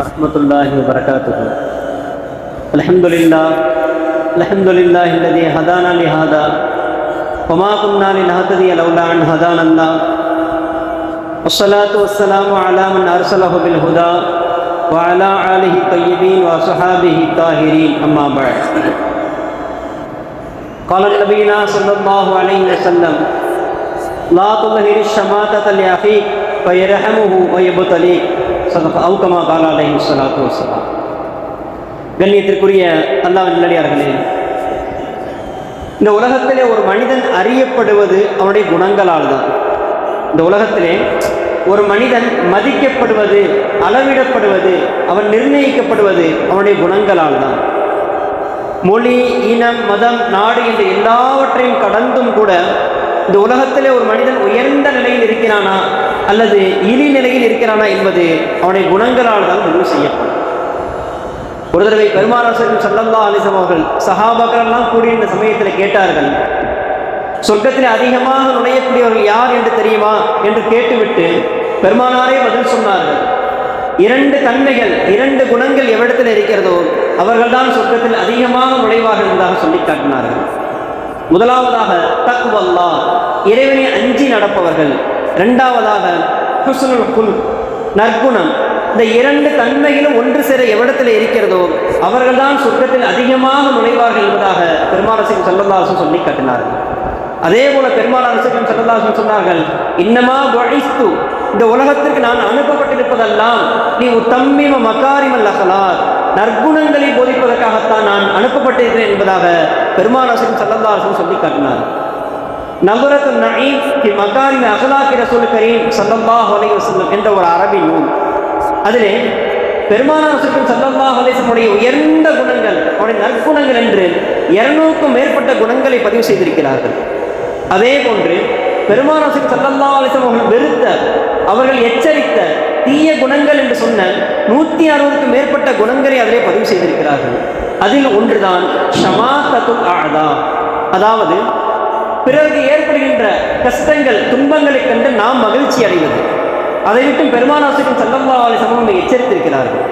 রহমতুল্লাহ বরকাত আলহামদুলিল্লাহ আলহামদুলিল্লাহ الذي هدانا لهذا وما كنا لنهتدي لولا ان هدانا الله والصلاه والسلام على من ارسله بالهدى وعلى آله الطيبين وصحابه الطاهرين أما بعد قال نبينا صلى الله عليه وسلم لا تظهر الشماتة لأخيك فيرحمه ويبتليك صدق أو كما قال عليه الصلاة والسلام கண்ணியத்திற்குரிய அல்லாஹ் நல்லடியார்களே இந்த உலகத்திலே ஒரு மனிதன் அறியப்படுவது அவனுடைய குணங்களால் தான் இந்த உலகத்திலே ஒரு மனிதன் மதிக்கப்படுவது அளவிடப்படுவது அவன் நிர்ணயிக்கப்படுவது அவனுடைய குணங்களால் தான் மொழி இனம் மதம் நாடு என்ற எல்லாவற்றையும் கடந்தும் கூட இந்த உலகத்திலே ஒரு மனிதன் உயர்ந்த நிலையில் இருக்கிறானா அல்லது இழி நிலையில் இருக்கிறானா என்பது அவனுடைய குணங்களால் தான் முடிவு செய்யப்படும். ஒரு தடவை பெருமானாசரின் சல்லல்லா அலிசம் அவர்கள் சஹாபாக்கள் எல்லாம் சமயத்தில் கேட்டார்கள் சொர்க்கத்தில் அதிகமாக நுழையக்கூடியவர்கள் யார் என்று தெரியுமா? என்று கேட்டுவிட்டு பெருமானாரே பதில் சொன்னார்கள் இரண்டு தன்மைகள் இரண்டு குணங்கள் எவ்விடத்தில் இருக்கிறதோ அவர்கள்தான் சொர்க்கத்தில் அதிகமாக நுழைவார்கள் என்பதாக சொல்லி காட்டினார்கள். முதலாவதாக தக்குவல்லா இறைவனை அஞ்சி நடப்பவர்கள். இரண்டாவதாக ஹுஸ்னுல் குல் நற்குணம். இந்த இரண்டு தன்மைகளும் ஒன்று சேர எவ்விடத்தில் இருக்கிறதோ அவர்கள்தான் சொர்க்கத்தில் அதிகமாக நுழைவார்கள் என்பதாக பெருமாளசிங் செல்லந்தாசன் சொல்லி காட்டினார்கள். அதே போல பெருமாளரசன் செல்லல்லாசன் சொன்னார்கள் இன்னமா வழித்து இந்த உலகத்திற்கு நான் அனுப்பப்பட்டிருப்பதெல்லாம் நீ உத்தம்மிம மகாரிமல் அகலார் நற்குணங்களை போதிப்பதற்காகத்தான் நான் அனுப்பப்பட்டிருக்கிறேன் என்பதாக பெருமானாசன் சல்லல்லாசன் சொல்லி காட்டினார். நபரத்து நயீம் மகாரிம அகலாக்கி ரசூல் கரீம் சல்லல்லாஹ் என்ற ஒரு அரபி நூல். அதிலே பெருமானாசுக்கும் சல்லல்லாஹ் அலிசமுடைய உயர்ந்த குணங்கள் அவருடைய நற்குணங்கள் என்று இருநூறுக்கும் மேற்பட்ட குணங்களை பதிவு செய்திருக்கிறார்கள். அதே போன்று பெருமானாசுக்கு சல்லல்லா அலிசம் அவர்கள் வெறுத்த அவர்கள் எச்சரித்த தீய குணங்கள் என்று சொன்ன நூற்றி அறுபதுக்கும் மேற்பட்ட குணங்களை அதிலே பதிவு செய்திருக்கிறார்கள். அதில் ஒன்றுதான் ஷமா தத்து ஆதா அதாவது பிறருக்கு ஏற்படுகின்ற கஷ்டங்கள் துன்பங்களை கண்டு நாம் மகிழ்ச்சி அடைவது. அதை விட்டும் பெருமானாசிக்கும் சல்லல்லா அலிசம் அவர்கள் எச்சரித்திருக்கிறார்கள்.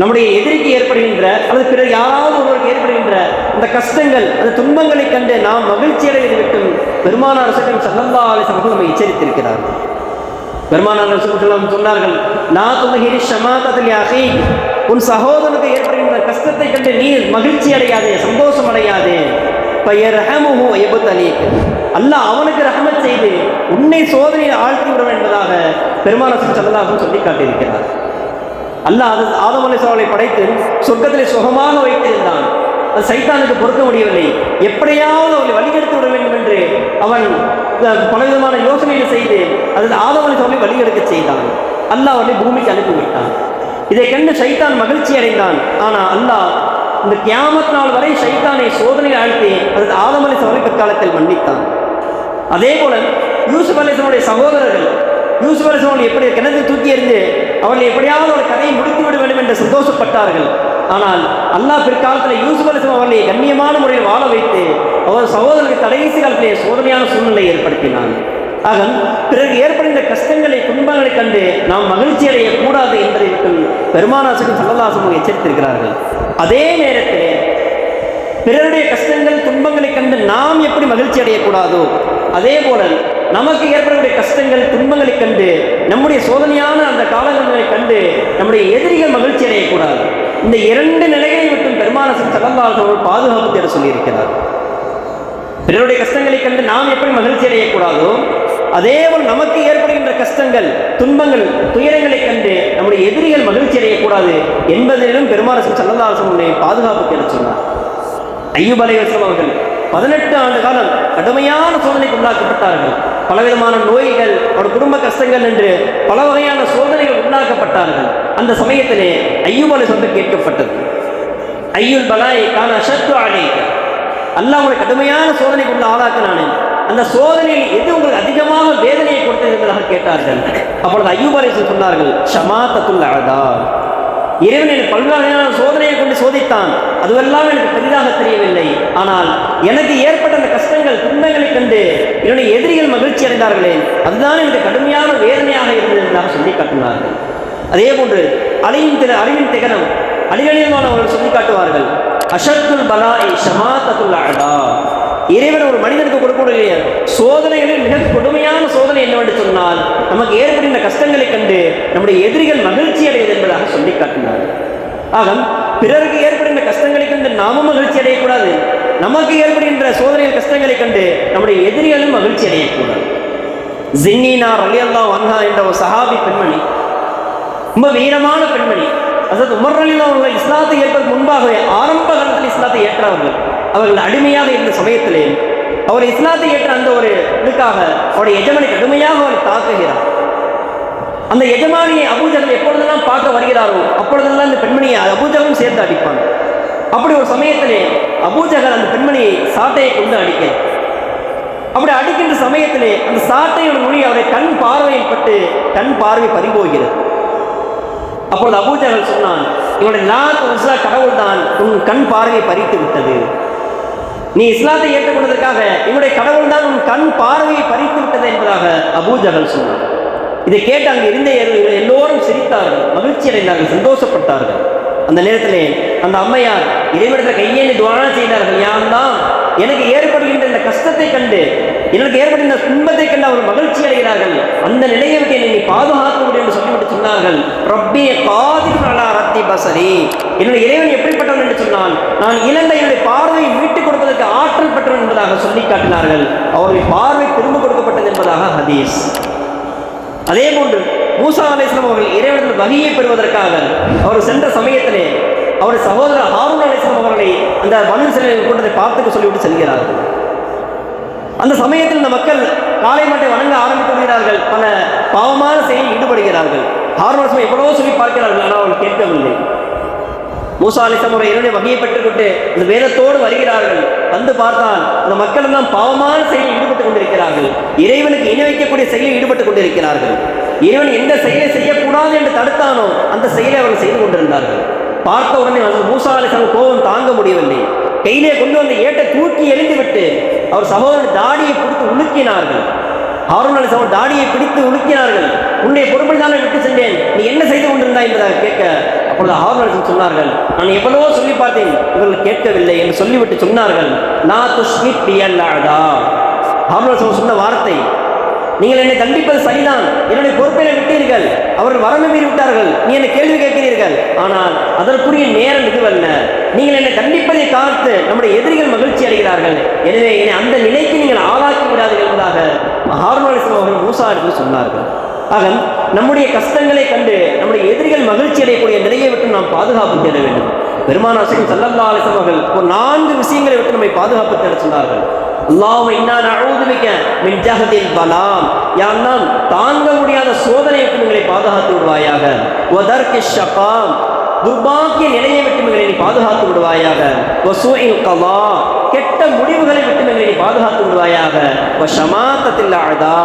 நம்முடைய எதிரிக்கு ஏற்படுகின்ற அல்லது பிறர் யாராவது ஒருவருக்கு ஏற்படுகின்ற அந்த கஷ்டங்கள் அந்த துன்பங்களை கண்டு நாம் மகிழ்ச்சி அடைவதை விட்டும் பெருமானார் சட்டம் சல்லல்லா அலி சமூகம் நம்மை எச்சரித்திருக்கிறார்கள் பெருமானார் சொல்லம் சொன்னார்கள் நான் துணுகிரி ஷமாதத்தில் உன் சகோதரனுக்கு ஏற்படுகின்ற கஷ்டத்தை கண்டு நீ மகிழ்ச்சி அடையாதே சந்தோஷம் அடையாதே. அல்லாஹ் அவனுக்கு ரஹமத் செய்து உன்னை சோதனையில் ஆழ்த்தி விடும் என்பதாக பெருமானசன் சல்லாஹும் சொல்லி காட்டியிருக்கிறார். அல்லாஹ் அது ஆதம் அலிசாவலை படைத்து சொர்க்கத்திலே சுகமாக வைத்திருந்தான். அது சைத்தானுக்கு பொறுக்க முடியவில்லை. எப்படியாவது அவளை வழிகெடுத்து விட வேண்டும் என்று அவன் பலவிதமான யோசனைகள் செய்து அதில் ஆதம் அலிசாவலை வழிகெடுக்க செய்தான். அல்லாஹ் அவனை பூமிக்கு அனுப்பிவிட்டான் இதை கண்டு சைத்தான் மகிழ்ச்சி அடைந்தான். ஆனால் அல்லாஹ் இந்த கியாமத் நாள் வரை சைத்தானை சோதனையில் ஆழ்த்தி அதற்கு ஆதம் அலி பிற்காலத்தில் மன்னித்தான். அதே போல யூசுப் அலிசனுடைய சகோதரர்கள் யூசுப் எப்படி கிணறு தூக்கி எறிந்து அவர்கள் எப்படியாவது ஒரு கதையை முடித்து விட வேண்டும் என்று சந்தோஷப்பட்டார்கள். ஆனால் அல்லாஹ் பிற்காலத்தில் யூசுப் அவர்களை கண்ணியமான முறையில் வாழ வைத்து அவர் சகோதரர்கள் கடைசி காலத்திலே சோதனையான சூழ்நிலை ஏற்படுத்தினான். ஆகன் பிறகு ஏற்படுகின்ற கஷ்டங்களை துன்பங்களை கண்டு நாம் மகிழ்ச்சி அடையக்கூடாது என்பதை பெருமானாசுக்கும் சல்லதாசமும் எச்சரித்திருக்கிறார்கள். அதே நேரத்தில் பிறருடைய கஷ்டங்கள் துன்பங்களை கண்டு நாம் எப்படி மகிழ்ச்சி அடையக்கூடாதோ அதே போல நமக்கு ஏற்படக்கூடிய கஷ்டங்கள் துன்பங்களை கண்டு நம்முடைய சோதனையான அந்த காலங்களை கண்டு நம்முடைய எதிரிகள் மகிழ்ச்சி அடையக்கூடாது. இந்த இரண்டு நிலைகளை விட்டும் பெருமானசன் சல்லல்லாசவர்கள் பாதுகாப்பு தேட சொல்லியிருக்கிறார். பிறருடைய கஷ்டங்களை கண்டு நாம் எப்படி மகிழ்ச்சி அடையக்கூடாதோ அதேபோல் நமக்கு ஏற்படுகின்ற கஷ்டங்கள் துன்பங்கள் துயரங்களை கண்டு நம்முடைய எதிரிகள் மகிழ்ச்சி அடையக்கூடாது என்பதிலும் பெருமாரசன் சல்லதாசனுடைய பாதுகாப்பு தேட சொன்னார். ஐயூப் அலைவசம் அவர்கள் பதினெட்டு ஆண்டு காலம் கடுமையான சோதனைக்கு உள்ளாக்கப்பட்டார்கள். பலவிதமான நோய்கள் அவர் குடும்ப கஷ்டங்கள் என்று பல வகையான சோதனைகள் உண்டாக்கப்பட்டார்கள். அந்த சமயத்திலே ஐயூப் அலை கேட்கப்பட்டது. ஐயுல் பலாய் கான அஷத்து அழைக்க அல்ல உங்களை கடுமையான சோதனைக்கு உள்ள ஆளாக்கினானே. அந்த சோதனையில் எது உங்களுக்கு அதிகமாக வேதனையை கொடுத்தது என்பதாக கேட்டார்கள். அப்பொழுது ஐயூப் சொன்னார்கள் ஷமா தத்துல் அழதா இறைவன் எனக்கு பல்வகையான சோதனையை கொண்டு சோதித்தான். அதுவெல்லாம் எனக்கு பெரிதாக தெரியவில்லை. ஆனால் எனக்கு ஏற்பட்ட அந்த கஷ்டங்கள் துன்பங்களைக் கண்டு என்னுடைய எதிரிகள் மகிழ்ச்சி அடைந்தார்களே அதுதான் எனக்கு கடுமையான வேதனையாக இருந்தது என்றாக சொல்லி காட்டினார்கள் அதே போன்று அழியின் திற அறிவின் திகனம் அழிகளியமானவர்கள் சொல்லி காட்டுவார்கள் அஷத்துல் பலாய் ஷமாத்தத்துல் தத்துல்லா இறைவன் ஒரு மனிதனுக்கு கொடுக்கக்கூடிய சோதனைகளில் மிக கொடுமையான சோதனை என்னவென்று சொன்னால் நமக்கு ஏற்படுகின்ற கஷ்டங்களைக் கண்டு நம்முடைய எதிரிகள் மகிழ்ச்சி அடையது என்பதாக சொல்லி காட்டினார். ஆக பிறருக்கு ஏற்படுகின்ற கஷ்டங்களைக் கண்டு நாமும் மகிழ்ச்சி அடையக்கூடாது. நமக்கு ஏற்படுகின்ற சோதனைகள் கஷ்டங்களைக் கண்டு நம்முடைய எதிரிகளும் மகிழ்ச்சி அடையக்கூடாது. ஜின்னினா ரலியல்லா வன்ஹா என்ற ஒரு சஹாபி பெண்மணி ரொம்ப வீரமான பெண்மணி. அதாவது உமர் அலிலா அவர்கள் இஸ்லாத்தை ஏற்பதற்கு முன்பாகவே ஆரம்ப காலத்தில் இஸ்லாத்தை ஏற்றவர்கள் அவர்கள் அடிமையாக இருந்த சமயத்திலே அவர் இஸ்லாத்தை ஏற்ற அந்த ஒரு இதுக்காக அவருடைய எஜமானி கடுமையாக அவரை தாக்குகிறார். அந்த எஜமானியை அபூஜகல் எப்பொழுதெல்லாம் பார்க்க வருகிறாரோ அப்பொழுதெல்லாம் இந்த பெண்மணியை அபூஜகலும் சேர்த்து அடிப்பாங்க. அப்படி ஒரு சமயத்திலே அபூஜகர் அந்த பெண்மணியை சாட்டையை கொண்டு அடிக்கிறார். அப்படி அடிக்கின்ற சமயத்திலே அந்த சாட்டையோட மொழி அவருடைய கண் பார்வையில் பட்டு கண் பார்வை பறிபோகிறது. அப்பொழுது அபூஜகர் சொன்னான் இவனுடைய நாத் கடவுள் தான் உன் கண் பார்வையை பறித்து விட்டது. நீ இஸ்லாத்தை ஏற்றுக்கொண்டதற்காக இவனுடைய கடவுள் தான் உன் கண் பார்வையை பறித்து விட்டது என்பதாக அபூஜகல் சொன்னார். இதை கேட்டு அங்கு இருந்த எல்லோரும் சிரித்தார்கள் மகிழ்ச்சி அடைந்தார்கள் சந்தோஷப்பட்டார்கள். அந்த நேரத்திலே அந்த அம்மையார் இறைவனத்தில் கையேந்தி துவாரணம் செய்தார்கள் யான் தான் எனக்கு ஏற்படுகின்ற இந்த கஷ்டத்தை கண்டு எனக்கு ஏற்படுகின்ற துன்பத்தை கண்டு அவர் மகிழ்ச்சி அடைகிறார்கள். அந்த நிலையை விட்டு என்னை நீ பாதுகாக்க முடியும் என்று சொல்லிவிட்டு சொன்னார்கள். ரப்பிய காதிர் அலா ரத்தி பசரி என்னுடைய இறைவன் எப்படிப்பட்டவன் என்று சொன்னான் நான் இழந்த என்னுடைய பார்வையை மீட்டுக் கொடுப்பதற்கு ஆற்றல் என்பதாக சொல்லி காட்டினார்கள். அவருடைய பார்வை திரும்ப கொடுக்கப்பட்டது என்பதாக ஹதீஸ். அதே போன்று மூசா அலிஸ்லாம் அவர்கள் இறைவனத்தில் வகையை பெறுவதற்காக அவர் சென்ற சமயத்திலே அவருடைய சகோதரர் ஹாரூன் அலிஸ்லாம் அவர்களை அந்த மனு சிலை கூட்டத்தை பார்த்துக்க சொல்லிவிட்டு செல்கிறார்கள். அந்த சமயத்தில் இந்த மக்கள் காலை மாட்டை வணங்க ஆரம்பித்து விடுகிறார்கள். பல பாவமான செயலில் ஈடுபடுகிறார்கள். ஹாரூன் அலிஸ்லாம் எவ்வளவோ சொல்லி பார்க்கிறார்கள் ஆனால் அவர்கள் கேட்கவில்லை. மூசா அலிஸ்லாம் அவர்கள் என்னுடைய வகையை பெற்றுக்கொண்டு இந்த வேதத்தோடு வருகிறார்கள். வந்து பார்த்தால் அந்த மக்கள் எல்லாம் பாவமான செயலில் ஈடுபட்டுக் கொண்டிருக்கிறார்கள். இறைவனுக்கு இணை வைக்கக்கூடிய செயலில் ஈடுபட்டுக் கொண்டிருக்கிறார்கள். இறைவன் எந்த செயலை செய்யக்கூடாது என்று தடுத்தானோ அந்த செயலை அவர்கள் செய்து கொண்டிருந்தார்கள். பார்த்த உடனே அந்த மூசா கோபம் தாங்க முடியவில்லை. கையிலே கொண்டு வந்த ஏட்டை தூக்கி எறிந்துவிட்டு அவர் சகோதரன் தாடியை பிடித்து உலுக்கினார்கள். ஹாரூன் அலிசம் தாடியை பிடித்து உலுக்கினார்கள். உன்னை பொறுப்பில் தானே விட்டு சென்றேன். நீ என்ன செய்து கொண்டிருந்தாய் என்பதாக கேட்க அப்பொழுது ஹாரூன் சொன்னார்கள் நான் எவ்வளவோ சொல்லி பார்த்தேன் இவர்கள் கேட்கவில்லை என்று சொல்லிவிட்டு சொன்னார்கள் நான் துஷ்மித் பியல்லாடா ஹாரூன் சொன்ன வார்த்தை நீங்கள் என்னை தண்டிப்பது சரிதான் என்னுடைய பொறுப்பினை விட்டீர்கள் அவர்கள் வரம்பு மீறி விட்டார்கள் நீ என்னை கேள்வி கேட்கிறீர்கள் ஆனால் அதற்குரிய நேரம் இதுவல்ல நீங்கள் என்னை தண்டிப்பதை காத்து நம்முடைய எதிரிகள் மகிழ்ச்சி அடைகிறார்கள் எனவே என்னை அந்த நிலைக்கு நீங்கள் ஆளாக்கி விடாதீர்கள் என்பதாக ஹார்மோன் அவர்கள் மூசா என்று சொன்னார்கள். ஆகன் நம்முடைய கஷ்டங்களை கண்டு நம்முடைய எதிரிகள் மகிழ்ச்சி அடையக்கூடிய நிலையை விட்டு நாம் பாதுகாப்பு தேட வேண்டும். பெருமான சல்லல்லா அவர்கள் ஒரு நான்கு விஷயங்களை விட்டு நம்மை பாதுகாப்பு தேட சொன்னார்கள். அல்லாஹ் இன்னா நஅூது பிக பலாம். யாருன்னா தாங்க முடியாத சோதனையை விட்டு பாதுகாத்து விடுவாயாக. ஒதற்கு ஷபாம் துர்பாக்கிய நிலையை விட்டு எங்களை நீ பாதுகாத்து விடுவாயாக. கலா கெட்ட முடிவுகளை விட்டு எங்களை நீ பாதுகாத்து விடுவாயாக. வஷமாத்தத்தில் அழதா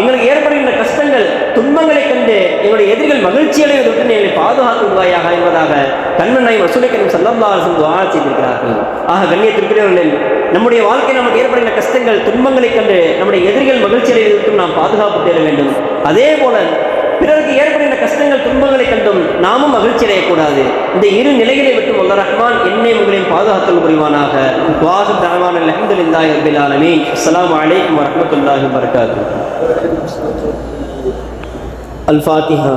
எங்களுக்கு ஏற்படுகின்ற கஷ்டங்கள் துன்பங்களை கண்டு எங்களுடைய எதிரிகள் மகிழ்ச்சி அடைவது விட்டு எங்களை பாதுகாத்து விடுவாயாக என்பதாக கண்ணனை வசூலிக்கணும் சல்லல்லாஹு துவா செய்திருக்கிறார்கள். ஆக கண்ணியத்திற்குரியவர்கள் நம்முடைய வாழ்க்கை நமக்கு ஏற்படுகின்ற கஷ்டங்கள் துன்பங்களை கண்டு நம்முடைய எதிரிகள் மகிழ்ச்சி அடைவதற்கும் நாம் பாதுகாப்பு தேட வேண்டும். அதே போல பிறருக்கு ஏற்ப துன்பங்களை கண்டும் நாமும் மகிழ்ச்சி அடையக்கூடாது. இந்த இரு நிலைகளை விட்டு உள்ள ரஹ்மான் என்னை உங்களையும் பாதுகாத்தல் புரிவானாக வாசு தரவான அலமதுல்லாஹி ரபில் ஆலமீன். அஸ்லாம் அலைக்கும் வரஹ்மத்துல்லாஹி வபரகாத்துஹு. அல் ஃபாத்திஹா